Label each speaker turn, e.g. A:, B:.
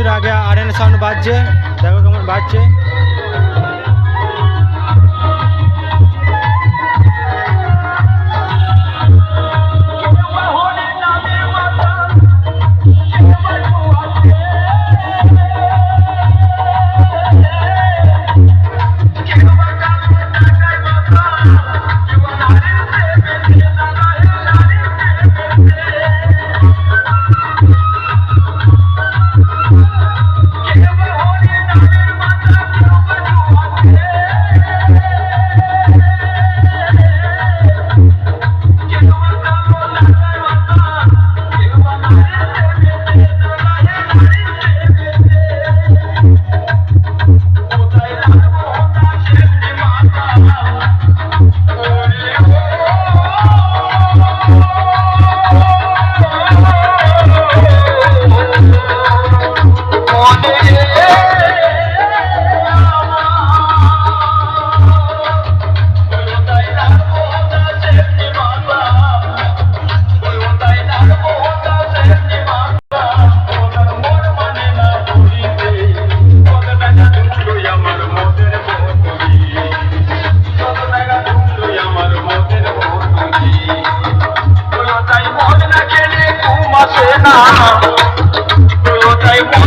A: বন্ধুরা আগে আর সাউন্ড বাজছে। দেখো কেমন বাজছে। আসে না। তো তাই মন